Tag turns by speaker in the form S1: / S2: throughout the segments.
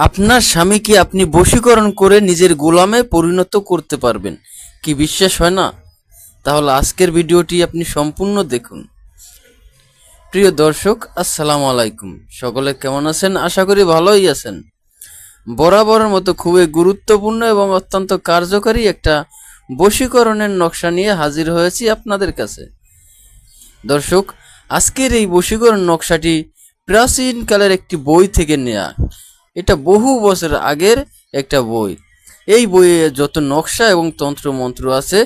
S1: আপনার স্বামীকে আপনি বশীকরণ করে নিজের গোলামে পরিণত করতে পারবেন। কি বিশ্বাস হয় না? তাহলে আজকের ভিডিওটি আপনি সম্পূর্ণ দেখুন। প্রিয় দর্শক, আসসালামু আলাইকুম। সকলে কেমন আছেন? আশা করি ভালোই আছেন। বরাবরের মতো খুবই গুরুত্বপূর্ণ এবং অত্যন্ত কার্যকারী একটা বশীকরণের নকশা নিয়ে হাজির হয়েছি আপনাদের কাছে। দর্শক, আজকের এই বশীকরণ নকশাটি প্রাচীনকালের একটি বই থেকে নেয়া। এটা বহু বছর আগের একটা বই। এই বইয়ে যত নকশা এবং তন্ত্র মন্ত্র আছে,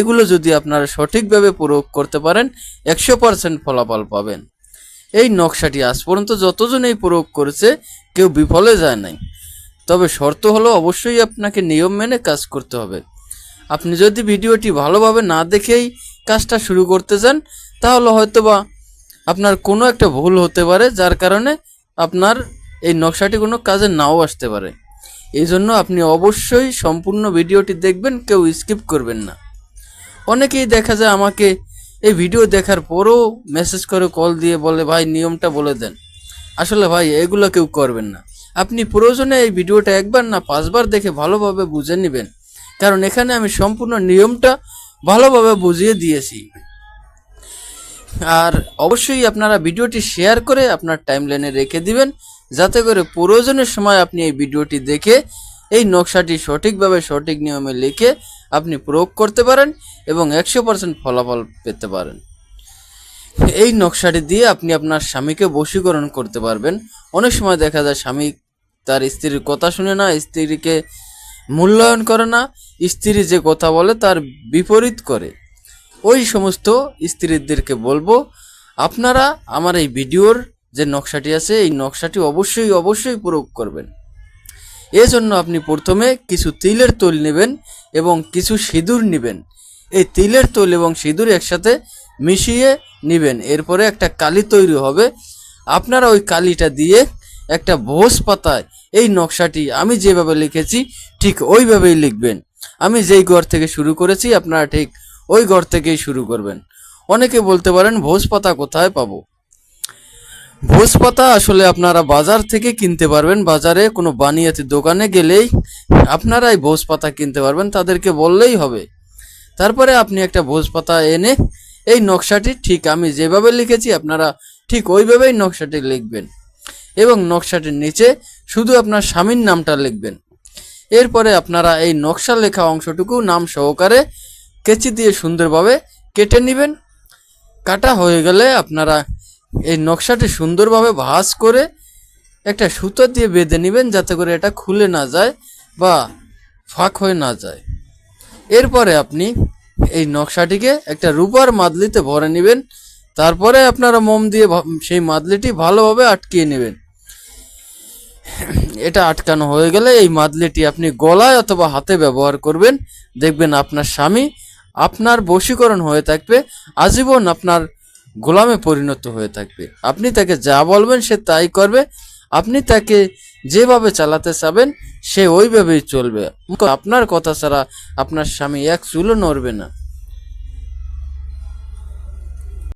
S1: এগুলো যদি আপনারা সঠিকভাবে প্রয়োগ করতে পারেন, একশো পার্সেন্ট ফলাফল পাবেন। এই নকশাটি আজ পর্যন্ত যতজন এই প্রয়োগ করেছে, কেউ বিফলে যায় নাই। তবে শর্ত হলো অবশ্যই আপনাকে নিয়ম মেনে কাজ করতে হবে। আপনি যদি ভিডিওটি ভালোভাবে না দেখেই কাজটা শুরু করতে চান, তাহলে হয়তোবা আপনার কোনো একটা ভুল হতে পারে, যার কারণে আপনার এই নকশাটি কোনো কাজে নাও আসতে পারে। এই জন্য আপনি অবশ্যই সম্পূর্ণ ভিডিওটি দেখবেন, কেউ স্কিপ করবেন না। অনেকেই দেখা যায় আমাকে এই ভিডিও দেখার পরও মেসেজ করে কল দিয়ে বলে, ভাই, নিয়মটা বলে দেন। আসলে ভাই, এগুলো কেউ করবেন না। আপনি প্রয়োজনে এই ভিডিওটা একবার না পাঁচবার দেখে ভালোভাবে বুঝে নেবেন। কারণ এখানে আমি সম্পূর্ণ নিয়মটা ভালোভাবে বুঝিয়ে দিয়েছি। আর অবশ্যই আপনারা ভিডিওটি শেয়ার করে আপনার টাইমলাইনে রেখে দিবেন। যাতে করে প্রয়োজনের সময় আপনি এই ভিডিওটি দেখে এই নকশাটি সঠিকভাবে সঠিক নিয়মে লিখে আপনি প্রয়োগ করতে পারেন এবং একশো পার্সেন্ট ফলাফল পেতে পারেন। এই নকশাটি দিয়ে আপনি আপনার স্বামীকে বশীকরণ করতে পারবেন। অনেক সময় দেখা যায় স্বামী তার স্ত্রীর কথা শুনে না, স্ত্রীকে মূল্যায়ন করে না, স্ত্রী যে কথা বলে তার বিপরীত করে। ওই সমস্ত স্ত্রীদেরকে বলব, আপনারা আমার এই ভিডিওর যে নকশাটি আছে, এই নকশাটি অবশ্যই অবশ্যই প্রয়োগ করবেন। এজন্য আপনি প্রথমে কিছু তিলের তৈল নেবেন এবং কিছু সিঁদুর নেবেন। এই তিলের তৈল এবং সিঁদুর একসাথে মিশিয়ে নেবেন। এরপরে একটা কালি তৈরি হবে। আপনারা ওই কালিটা দিয়ে একটা ভোজ পাতায় এই নকশাটি, আমি যেভাবে লিখেছি, ঠিক ওইভাবেই লিখবেন। আমি যেই ঘর থেকে শুরু করেছি, আপনারা ঠিক ওই ঘর থেকেই শুরু করবেন। অনেকে বলতে পারেন, ভোজ পাতা কোথায় পাবো? ভোজ পাতা আসলে আপনারা বাজার থেকে কিনতে পারবেন। বাজারে কোনো বানিয়াতি দোকানে গেলেই আপনারাই ভোজ পাতা কিনতে পারবেন, তাদেরকে বললেই হবে। তারপরে আপনি একটা ভোজ পাতা এনে এই নকশাটি ঠিক আমি যেভাবে লিখেছি আপনারা ঠিক ওইভাবেই নকশাটি লিখবেন এবং নকশাটির নিচে শুধু আপনার স্বামীর নামটা লিখবেন। এরপরে আপনারা এই নকশা লেখা অংশটুকু নাম সহকারে কেচি দিয়ে সুন্দরভাবে কেটে নেবেন। কাটা হয়ে গেলে আপনারা এই নকশাটি সুন্দরভাবে ভাঁজ করে একটা সুতো দিয়ে বেঁধে নেবেন যাতে করে এটা খুলে না যায় বা ফাঁক হয়ে না যায়। এরপরে আপনি এই নকশাটিকে একটা রূপার মাদলিতে ভরে নেবেন। তারপরে আপনারা মোম দিয়ে সেই মাদলিটি ভালোভাবে আটকিয়ে নেবেন। এটা আটকানো হয়ে গেলে এই মাদলিটি আপনি গলায় অথবা হাতে ব্যবহার করবেন। দেখবেন আপনার স্বামী আপনার বশীকরণ হয়ে থাকবে। আজীবন আপনার গোলামে পরিণত হয়ে থাকবে। আপনি তাকে যা বলবেন সে তাই করবে। আপনি তাকে যেভাবে চালাতে চাবেন, সে ওইভাবেই চলবে। আপনার কথা ছাড়া আপনার স্বামী এক চুলও নড়বে না।